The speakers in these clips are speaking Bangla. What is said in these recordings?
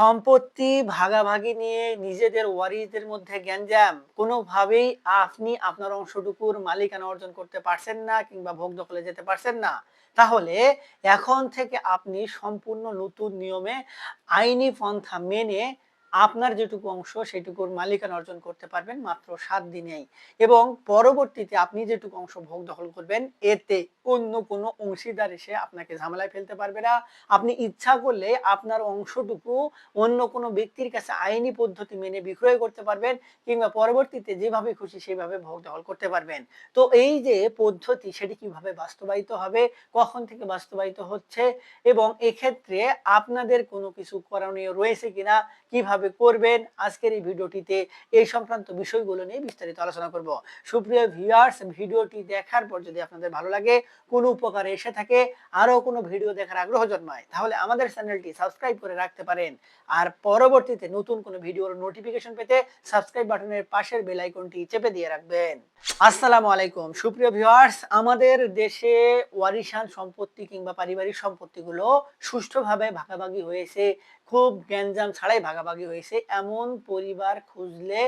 সম্পত্তি ভাগাভাগি নিয়ে নিজেদের ওয়ারিসদের মধ্যে গ্যাঞ্জাম, কোনোভাবেই আপনি আপনার অংশটুকুর মালিকানা অর্জন করতে পারছেন না কিংবা ভোগ দখলে যেতে পারছেন না। তাহলে এখন থেকে আপনি সম্পূর্ণ নতুন নিয়মে আইনি পন্থা মেনে আপনার যেটুকু অংশ সেটুকুর মালিকানা অর্জন করতে পারবেন মাত্র সাত দিনেই। এবং পরবর্তীতে আপনি যেটুকু অংশ ভোগ দখল করবেন, এতে অন্য কোনো অংশীদার এসে আপনাকে ঝামেলায় ফেলতে পারবে না। আপনি ইচ্ছা করলে আপনার অংশটুকু অন্য কোনো ব্যক্তির কাছে আইনি পদ্ধতি মেনে বিক্রয় করতে পারবেন কিংবা পরবর্তীতে যেভাবে খুশি সেভাবে ভোগ দখল করতে পারবেন। তো এই যে পদ্ধতি, সেটি কীভাবে বাস্তবায়িত হবে, কখন থেকে বাস্তবায়িত হচ্ছে এবং এক্ষেত্রে আপনাদের কোনো কিছু করণীয় রয়েছে কিনা, কীভাবে করবেন আজকের এই ভিডিওটিতে এই সংক্রান্ত বিষয়গুলো নিয়ে বিস্তারিত আলোচনা করব। সুপ্রিয় ভিউয়ার্স ভিডিওটি দেখার পর যদি আপনাদের ভালো লাগে, কোনো উপকার এসে থাকে, আরও কোনো ভিডিও দেখার আগ্রহ জন্মায়, তাহলে আমাদের চ্যানেলটি সাবস্ক্রাইব করে রাখতে পারেন। আর পরবর্তীতে নতুন কোনো ভিডিওর নোটিফিকেশন পেতে সাবস্ক্রাইব বাটনের পাশের বেল আইকনটি চেপে দিয়ে রাখবেন। আসসালামু আলাইকুম। সুপ্রিয় ভিউয়ার্স আমাদের দেশে ওয়ারিশান সম্পত্তি কিংবা পারিবারিক সম্পত্তিগুলো সুষ্ঠুভাবে ভাগাভাগি হয়েছে। খুব গ্যাঞ্জাম ছাড়াই ভাগাভাগি হয়েছে। এমন পরিবার খুঁজলে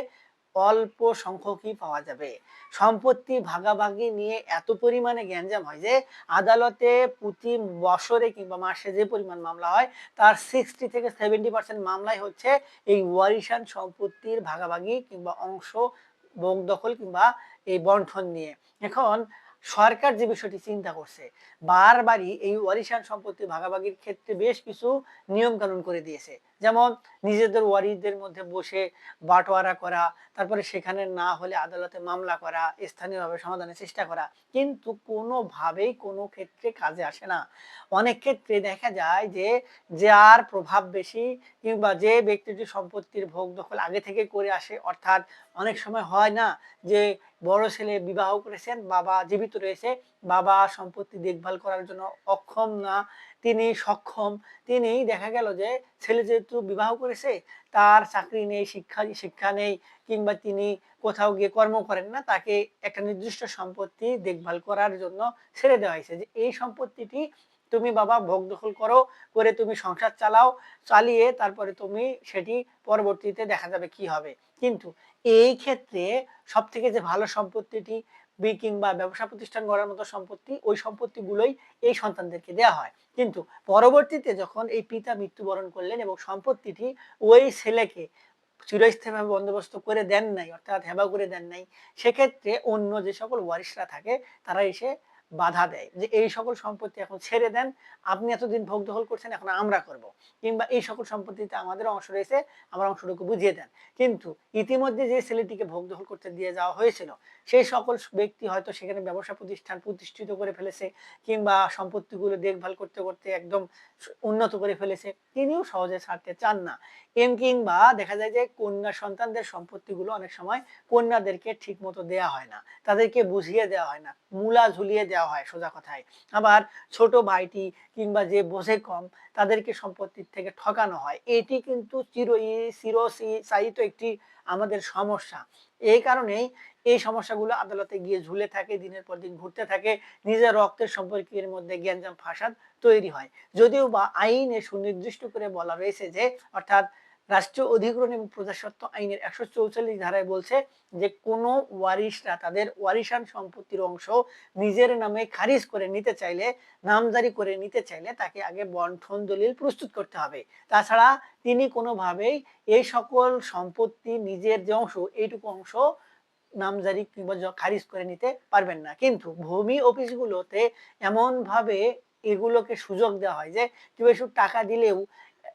অল্প সংখ্যকই পাওয়া যাবে। সম্পত্তি ভাগাভাগি নিয়ে এত পরিমাণে গ্যাঞ্জাম হয় যে, আদালতে প্রতি বছরে কিংবা মাসে যে পরিমাণ মামলা হয়, তার সিক্সটি থেকে সেভেন্টি পার্সেন্ট মামলাই হচ্ছে এই ওয়ারিশান সম্পত্তির ভাগাভাগি কিংবা অংশ ভোগ দখল কিংবা এই বন্টন নিয়ে। এখন সরকার যে বিষয়টি চিন্তা করছে, বারবারই এই ওয়ারিশান সম্পত্তি ভাগাভাগির ক্ষেত্রে বেশ কিছু নিয়ম কানুন করে দিয়েছে। যেমন নিজেদের ওয়ারিদের মধ্যে বসে বাটোয়ারা করা, তারপরে সেখানে না হলে আদালতে মামলা করা, স্থানীয়ভাবে সমাধানের চেষ্টা করা। কিন্তু কোনোভাবেই কোনো ক্ষেত্রে কাজে আসে না। অনেক ক্ষেত্রে দেখা যায় যে যার প্রভাব বেশি কিংবা যে ব্যক্তিটি সম্পত্তির ভোগ দখল আগে থেকে করে আসে, অর্থাৎ অনেক সময় হয় না যে বড় ছেলে বিবাহ করেছেন, বাবা জীবিত রয়েছে, বাবা সম্পত্তি দেখভাল করার জন্য অক্ষম না, তিনি সক্ষম। তিনি দেখা গেল যে ছেলে যেহেতু বিবাহ করেছে, তার চাকরি নেই, শিক্ষা শিক্ষা নেই, কিংবা তিনি কোথাও গিয়ে কর্ম করেন না, তাকে একটা নির্দিষ্ট সম্পত্তি দেখভাল করার জন্য ছেড়ে দেওয়া হয়েছে। যে এই সম্পত্তিটি তুমি বাবা ভোগ দখল করো, করে তুমি সংসার চালাও, চালিয়ে তারপরে তুমি সেটি পরবর্তীতে দেখা যাবে কি হবে। কিন্তু এই ক্ষেত্রে সব থেকে যে ভালো সম্পত্তিটি, বি কিংবা ব্যবসা প্রতিষ্ঠান গড়ার মতো সম্পত্তি, ওই সম্পত্তিগুলোই এই সন্তানদেরকে দেওয়া হয়। কিন্তু পরবর্তীতে যখন এই পিতা মৃত্যুবরণ করলেন এবং সম্পত্তিটি ওই ছেলেকে চিরস্থায়ীভাবে বন্দোবস্ত করে দেন নাই, অর্থাৎ হেবা করে দেন নাই, সেক্ষেত্রে অন্য যে সকল ওয়ারিশরা থাকে, তারা এসে বাধা দেয় যে এই সকল সম্পত্তি এখন ছেড়ে দেন, আপনি এতদিন ভোগ দখল করছেন, এখন আমরা করব। কিংবা এই সকল সম্পত্তিতে আমাদের অংশ রয়েছে, আমার অংশটুকু বুঝিয়ে দেন। কিন্তু ইতিমধ্যে যে ছেলেটিকে ভোগ দখল করতে দিয়ে যাওয়া হয়েছিল, সেই সকল ব্যক্তি হয়তো সেখানে ব্যবসা প্রতিষ্ঠান প্রতিষ্ঠিত করে ফেলেছে, কিংবা সম্পত্তিগুলো দেখভাল করতে করতে একদম উন্নত করে ফেলেছে, তিনিও সহজে ছাড়তে চান না। এম কিংবা দেখা যায় যে কন্যা সন্তানদের সম্পত্তিগুলো অনেক সময় কন্যাদেরকে ঠিক মতো দেওয়া হয় না, তাদেরকে বুঝিয়ে দেওয়া হয় না, মূলা ঝুলিয়ে দেওয়া হয়, সোজা কথায়। আবার ছোট ভাইটি কিংবা যে বোঝে কম, তাদেরকে সম্পত্তির থেকে ঠকানো হয়। এটি কিন্তু চির চিরস্থায়িত একটি আমাদের সমস্যা। এই কারণেই এই সমস্যাগুলো আদালতে গিয়ে ঝুলে থাকে, দিনের পর দিন ঘুরতে থাকে। নিজের রক্তের সম্পর্কের মধ্যে জ্ঞানজাম ফাসাদ তৈরি হয়। যদিও বা আইনে সুনির্দিষ্ট করে বলা রয়েছে যে, অর্থাৎ রাষ্ট্রীয় অধিগ্রহণ এবং প্রজাস্বত্ব আইনের একশো চৌচল্লিশ ধারায় বলছে যে কোনো ওয়ারিশরা তাদের ওয়ারিশান সম্পত্তির অংশ নিজের নামে খারিজ করে নিতে চাইলে, নামজারি করে নিতে চাইলে তাকে আগে বন্ঠন দলিল প্রস্তুত করতে হবে। তাছাড়া তিনি কোনোভাবেই এই সকল সম্পত্তি নিজের যে অংশ, এইটুকু অংশ নামজারি কিংবা খারিজ করে নিতে পারবেন না। কিন্তু ভূমি অফিসগুলোতে এমনভাবে এগুলোকে সুযোগ দেওয়া হয় যে কেউ টাকা দিলেও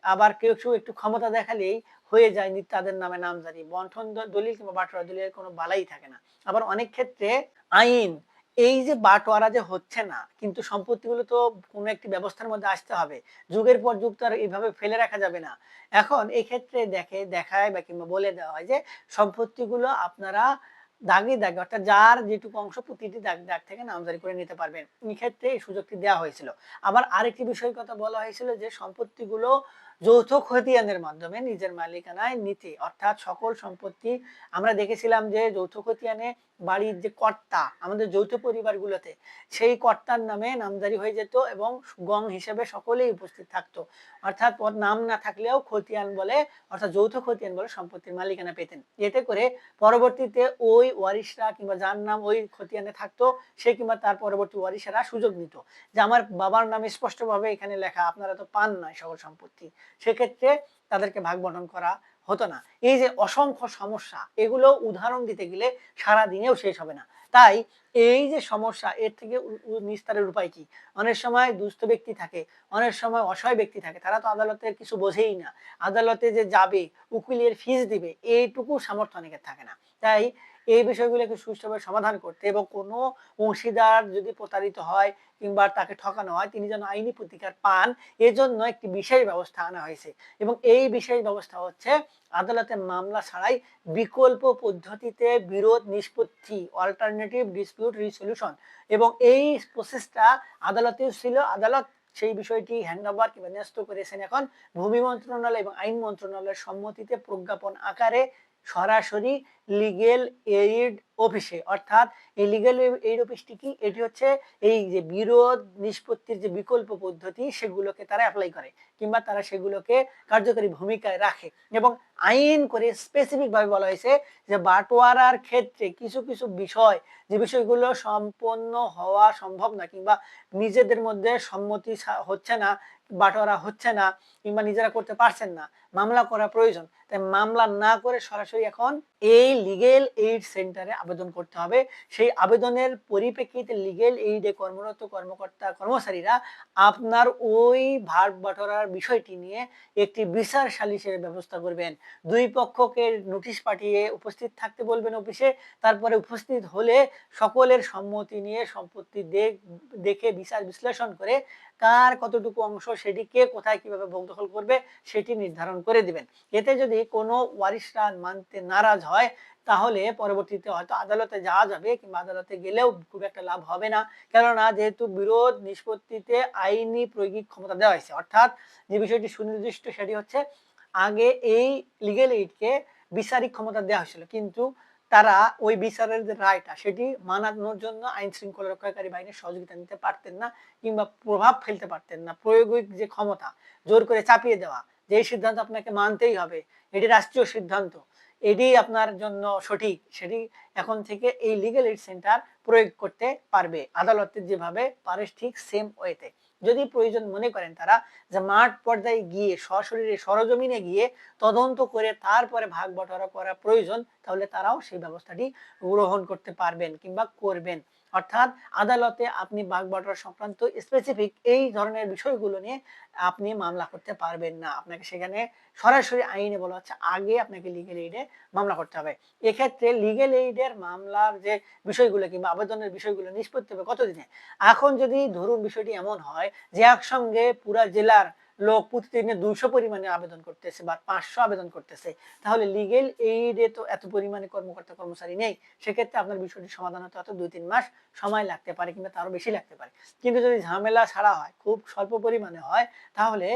আবার কেউ কেউ একটু ক্ষমতা দেখালেই হয়ে যায় নি- তাদের নামে নামজারি। বন্ঠন দ- দলিল কিংবা বাটোয়ারা দলিলের কোনো বালাই থাকে না। আবার অনেক ক্ষেত্রে আইন, এই যে বাটোয়ারা যে হচ্ছে না, কিন্তু সম্পত্তিগুলো তো কোনো একটি ব্যবস্থার মধ্যে আসতে হবে। যুগের পর যুগ তো আর এইভাবে ফেলে রাখা যাবে না। এখন এই ক্ষেত্রে দেখে, দেখায় বা কিংবা বলে দেওয়া হয় যে সম্পত্তিগুলো আপনারা দাগে দাগে, অর্থাৎ যার যেটুকু অংশ প্রতিটি দাগ দাগ থেকে নামজারি করে নিতে পারবেন। এই ক্ষেত্রে এই সুযোগটি দেওয়া হয়েছিল। আবার আরেকটি বিষয়ের কথা বলা হয়েছিল যে সম্পত্তিগুলো যৌথ খতিয়ানের মাধ্যমে নিজের মালিকানায় নিতে অর্থাৎ সকল সম্পত্তি আমরা দেখেছিলাম যে যৌথ খতিয়ানে বাড়ির যে কর্তা আমাদের যৌথ পরিবারগুলোতে, সেই কর্তার নামে নামজারি হয়ে যেত এবং গং হিসেবে সকলেই উপস্থিত থাকতো। অর্থাৎ নাম না থাকলেও খতিয়ান বলে, অর্থাৎ যৌথ খতিয়ান বলে সম্পত্তির মালিকানা পেতেন। এতে করে পরবর্তীতে ওই ওয়ারিশরা কিংবা যার নাম ওই খতিয়ানে থাকতো, সে কিংবা তার পরবর্তী ওয়ারিশেরা সুযোগ নিত। যে আমার বাবার নামে স্পষ্টভাবে এখানে লেখা, আপনারা তো পান নয় সকল সম্পত্তি। সেক্ষেত্রে তাদেরকে ভাগ বন্টন করা হতো না। এই যে অসংখ্য সমস্যা, এগুলো উদাহরণ দিতে গেলে সারা দিনেও শেষ হবে না। তাই এই যে সমস্যা, এর থেকে নিস্তারের উপায় কি? অনেক সময় দুস্থ ব্যক্তি থাকে, অনেক সময় অসহায় ব্যক্তি থাকে, তারা তো আদালতের কিছু বোঝেই না। আদালতে যে যাবে, উকিলের ফিস দিবে, এইটুকু সামর্থ্য অনেকের থাকে না। তাই এই বিষয়গুলোকে সুষ্ঠুভাবে সমাধান করতে এবং কোনো অংশীদার যদি প্রতারিত হয় কিংবা তাকে ঠকানো হয়, তিনি যেন আইনি প্রতিকার পান, এজন্য একটি বিশেষ ব্যবস্থা আনা হয়েছে। এবং এই বিশেষ ব্যবস্থা হচ্ছে, আদালতে মামলা ছাড়াই বিকল্প পদ্ধতিতে বিরোধ নিষ্পত্তি অল্টারনেটিভ ডিসপিউট রিসলিউশন এবং এই প্রসেসটা আদালতেও ছিল। আদালত সেই বিষয়টি হ্যান্ডওভার কিংবা ন্যস্ত করেছেন এখন। ভূমি মন্ত্রণালয় এবং আইন মন্ত্রণালয়ের সম্মতিতে প্রজ্ঞাপন আকারে সরাসরি লিগেল এইড অফিসে অর্থাৎ এই লিগেল এইড অফিসটি কি? এটি হচ্ছে এই যে বিরোধ নিষ্পত্তির যে বিকল্প পদ্ধতি, সেগুলোকে তারা অ্যাপ্লাই করে কিংবা তারা সেগুলোকে কার্যকরী ভূমিকায় রাখে। এবং আইন করে স্পেসিফিক ভাবে বলা হয়েছে যে বাটোয়ারার ক্ষেত্রে কিছু কিছু বিষয়, যে বিষয়গুলো সম্পন্ন হওয়া সম্ভব না কিংবা নিজেদের মধ্যে সম্মতি হচ্ছে না, বাটোয়ারা হচ্ছে না কিংবা নিজেরা করতে পারছেন না, মামলা করা প্রয়োজন। তাই মামলা না করে সরাসরি এখন এই লিগেল এইড সেন্টারে আবেদন করতে হবে। সেই আবেদনের পরিপ্রেক্ষিতে লিগেল এইডে কর্মরত কর্মকর্তা, কর্মচারীরা আপনার ওই ভার বাটোয়ারার বিষয়টি নিয়ে একটি বিচার সালিসের ব্যবস্থা করবেন। দুই পক্ষকে নোটিশ পাঠিয়ে উপস্থিত থাকতে বলবেন অফিসে তারপরে উপস্থিত হলে সকলের সম্মতি নিয়ে সম্পত্তি দেখে বিচার বিশ্লেষণ করে কার কতটুকু অংশ, সেটি কে কোথায় কীভাবে ভোগ দখল করবে, সেটি নির্ধারণ করে দিবেন। এতে যদি কোনো ওয়ারিশরা মানতে নারাজ হয়, তাহলে পরবর্তীতে হয়তো আদালতে যাওয়া যাবে কিংবা আদালতে গেলেও খুব একটা লাভ হবে না। কেননা যেহেতু বিরোধ নিষ্পত্তিতে আইনি প্রয়োগিক ক্ষমতা দেওয়া হয়েছে, অর্থাৎ যে বিষয়টি সুনির্দিষ্ট সেটি হচ্ছে আগে এই লিগেল এইডকে বিচারিক ক্ষমতা দেওয়া হয়েছিল। কিন্তু তারা ওই বিচারের যে রায়টা, সেটি মানানোর জন্য আইন শৃঙ্খলা রক্ষাকারী বাহিনীর সহযোগিতা নিতে পারতেন না কিংবা প্রভাব ফেলতে পারতেন না। প্রয়োগিক যে ক্ষমতা, জোর করে চাপিয়ে দেওয়া যে সিদ্ধান্ত আপনাকে মানতেই হবে, এটি রাষ্ট্রীয় সিদ্ধান্ত, এটি আপনার জন্য সঠিক, সেটি এখন থেকে এই লিগেল এইড সেন্টার প্রয়োগ করতে পারবে। আদালতের যেভাবে পারে ঠিক সেম ওয়েতে যদি প্রয়োজন মনে করেন তারা যে মাঠ পর্যায়ে গিয়ে সশরীরে সরজমিনে গিয়ে তদন্ত করে তারপরে ভাগ বটরা করা প্রয়োজন, তাহলে তারাও সেই ব্যবস্থাটি গ্রহণ করতে পারবেন কিংবা করবেন। অর্থাৎ আদালতে আপনি ভাগ বটোয়ারা সংক্রান্ত স্পেসিফিক এই ধরনের বিষয়গুলো নিয়ে আপনি মামলা করতে পারবেন না। আপনাকে সেখানে সরাসরি আইনে বলা হচ্ছে, আগে আপনাকে লিগেল এইডে মামলা করতে হবে। এক্ষেত্রে লিগেল এইডের মামলার যে বিষয়গুলো কিংবা আবেদনের বিষয়গুলো নিষ্পত্তি হবে কতদিনে? এখন যদি ধরুন বিষয়টি এমন হয় যে একসঙ্গে পুরা জেলার লোক প্রতিদিনে দুইশো পরিমাণে আবেদন করতেছে বা পাঁচশো আবেদন করতেছে। তাহলে লিগেল এইডে তো এত পরিমাণে কর্মকর্তা কর্মচারী নেই। সেক্ষেত্রে আপনার বিষয়টি সমাধান হতে হয়তো দুই তিন মাস সময় লাগতে পারে কিংবা তারও বেশি লাগতে পারে। কিন্তু যদি ঝামেলা ছাড়া হয়, খুব স্বল্প পরিমাণে হয়, তাহলে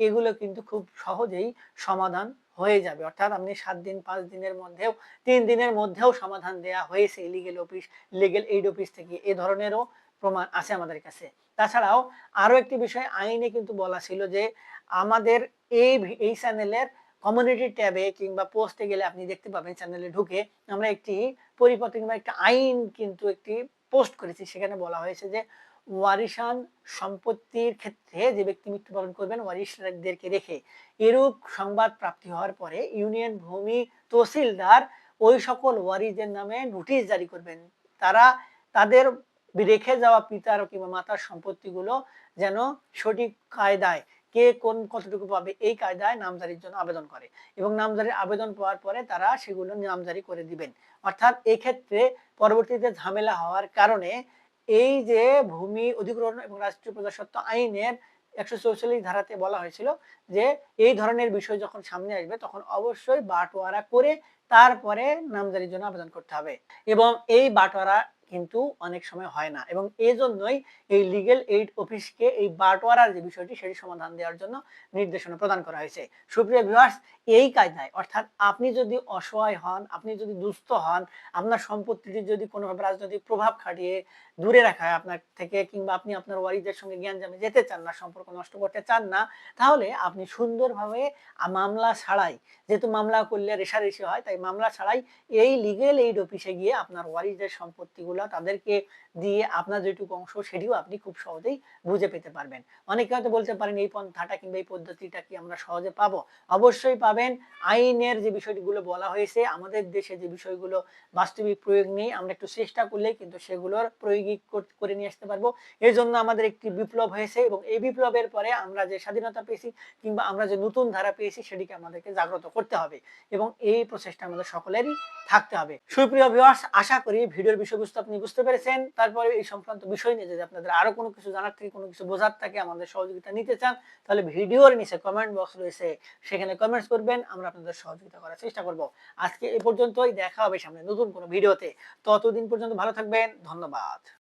এগুলো কিন্তু খুব সহজেই সমাধান হয়ে যাবে। অর্থাৎ আপনি সাত দিন, পাঁচ দিনের মধ্যেও, তিন দিনের মধ্যেও সমাধান দেয়া হয়েছে legal office legal aid office থেকে। এ ধরনেরও প্রমাণ আছে আমাদের কাছে। তাছাড়াও আরও একটি বিষয় আইনে কিন্তু বলা ছিল যে আমাদের এই এই চ্যানেলের কমিউনিটি ট্যাবে কিংবা পোস্টে গেলে আপনি দেখতে পাবেন চ্যানেলে ঢুকে আমরা একটি পরিপত্র কিংবা একটা আইন কিন্তু একটি পোস্ট করেছি। সেখানে বলা হয়েছে যে ওয়ারিসান সম্পত্তির ক্ষেত্রে যে ব্যক্তি মৃত্যুবরণ করবেন, ওয়ারিশদেরকে রেখে এরূপ সংবাদ প্রাপ্তি হওয়ার পরে ইউনিয়ন ভূমি তহসিলদার ওই সকল ওয়ারিদের নামে নোটিশ জারি করবেন। তারা তাদের রেখে যাওয়া পিতার কিংবা মাতার সম্পত্তিগুলো যেন সঠিক কায়দায় কে কোন কতটুকু পাবে, এই কায়দায় নামজারির জন্য আবেদন করে। এবং নামজারির আবেদন পাওয়ার পরে তারা সেগুলো নামজারি করে দিবেন। অর্থাৎ এই ক্ষেত্রে পরবর্তীতে ঝামেলা হওয়ার কারণে এই যে ভূমি অধিগ্রহণ এবং রাষ্ট্রীয় প্রজাস্বত্ব আইনের একশো চৌচল্লিশ ধারাতে বলা হয়েছিল যে এই ধরনের বিষয় যখন সামনে আসবে তখন অবশ্যই বাটোয়ারা করে তারপরে নামজারির জন্য আবেদন করতে হবে। এবং এই বাটোয়ারা কিন্তু অনেক সময় হয় না। এবং এজন্যই জন্যই এই লিগেল এইড অফিসকে এই বাটোয়ারার যে বিষয়টি, সেটি সমাধান দেওয়ার জন্য নির্দেশনা প্রদান করা হয়েছে। সুপ্রিয় ভিউয়ার্স এই কায়দায় অর্থাৎ আপনি যদি অসহায় হন, আপনি যদি দুস্থ হন, আপনার সম্পত্তিটি যদি কোনোভাবে রাজনৈতিক প্রভাব খাটিয়ে দূরে রাখা হয় আপনার থেকে কিংবা আপনি আপনার ওয়ারিদের সঙ্গে জ্ঞান জামে যেতে চান না, সম্পর্ক নষ্ট করতে চান না, তাহলে আপনি সুন্দরভাবে মামলা ছাড়াই, যেহেতু মামলা করলে রেশারেশি হয়, তাই মামলা ছাড়াই এই লিগেল এইড অফিসে গিয়ে আপনার ওয়ারিসদের সম্পত্তিগুলো তাদেরকে দিয়ে আপনার যেটুকু অংশ সেটিও আপনি খুব সহজেই বুঝে পেতে পারবেন। অনেকে হয়তো বলতে পারেন, এই পন্থাটা কিংবা এই পদ্ধতিটা কি আমরা সহজে পাবো? অবশ্যই পাবেন। আইনের যে বিষয়গুলো বলা হয়েছে, আমাদের দেশে যে বিষয়গুলো বাস্তবিক প্রয়োগ নেই, আমরা একটু চেষ্টা করলেই কিন্তু সেগুলোর প্রয়োগী কর- নিয়ে আসতে পারব। এই জন্য আমাদের একটি বিপ্লব হয়েছে এবং এই বিপ্লবের পরে আমরা যে স্বাধীনতা পেয়েছি কিংবা আমরা যে নতুন ধারা পেয়েছি সেটিকে আমাদেরকে জাগ্রত করতে হবে এবং এই প্রচেষ্টা আমাদের সকলেরই থাকতে হবে। সুপ্রিয় ভিউয়ার্স আশা করি ভিডিওর বিষয়বস্তু আপনি বুঝতে পেরেছেন। তারপরে এই সংক্রান্ত বিষয় নিয়ে যদি আপনাদের আরও কোনো কিছু জানার থেকে, কোনো কিছু বোঝার থাকে, আমাদের সহযোগিতা নিতে চান, তাহলে ভিডিওর নিচে কমেন্ট বক্স রয়েছে। সেখানে কমেন্টস করবেন, আমরা আপনাদের সহযোগিতা করার চেষ্টা করব। আজকে এ পর্যন্তই, দেখা হবে সামনে নতুন কোনো ভিডিওতে। ততদিন পর্যন্ত ভালো থাকবেন, ধন্যবাদ।